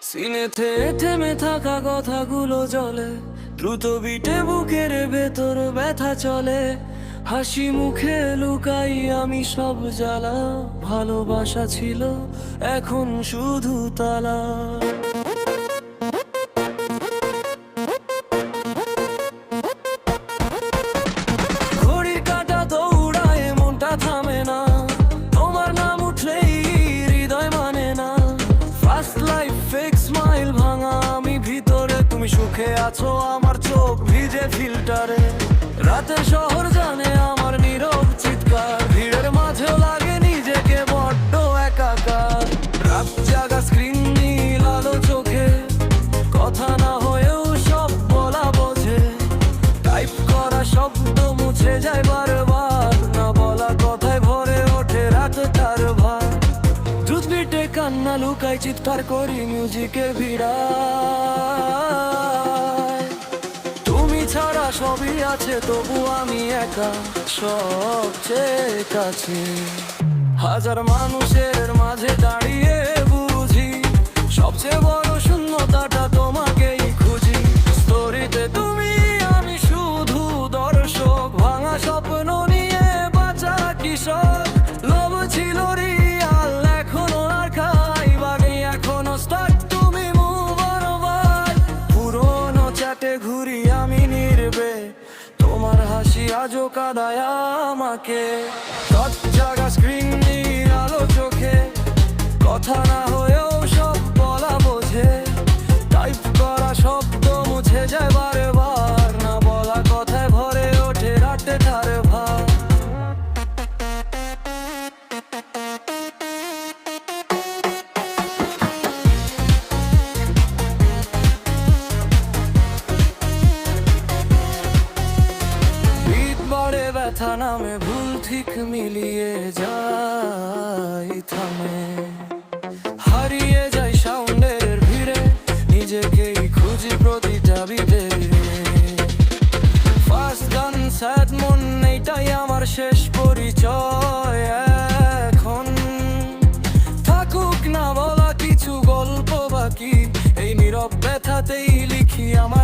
সিনেতে থেমে থাকা কথাগুলো জলে, দ্রুত বিটে বুকের ভেতর ব্যথা চলে। হাসি মুখে লুকাই আমি সব জ্বালা, ভালোবাসা ছিল এখন শুধু তালা। আছো আমার চোখ ভিজে ফিল্টারে। রাতে শহর জানে আমার নীরব চিৎকার। ভিড়ের মাঝেও লাগে নিজেকে বড্ড একাকার। রাত জাগা স্ক্রিন নীল আলো চোখে। কথা না হয়েও সব বলা বোঝে। টাইপ করা শব্দ মুছে যায় বারবার। না বলা কথায় ভরে ওঠে রাত তার ভার। বিটে কান্না লুকাই চিৎকার করি মিউজিকের ভিড়ায় তুমি ছাড়া সবই আছে, তবু আমি একা সবচেয়ে কাছে। হাজার মানুষের মাঝে দাঁড়িয়ে বুঝি, সবচেয়ে বড় শূন্যতাটা তোমাকেই খুঁজি। স্টোরিতে তুমি, আমি শুধু দর্শক, ভাঙা স্বপ্ন নিয়ে বাঁচা কিশোর ঘুরি, আমি নির্বে তোমার হাসি আজও কাদায় আমাকে। নামে ভুল ঠিক মিলিয়ে যাই থামে। হারিয়ে যাই সাউন্ডের ভিড়ে, নিজেকেই খুঁজি প্রতিটা ফার্স্ট গান স্যাড মন, এইটাই আমার শেষ পরিচয় এখন। থাকুক না বলা কিছু গল্প বাকি, এই নীরব ব্যথাতেই লিখি আমার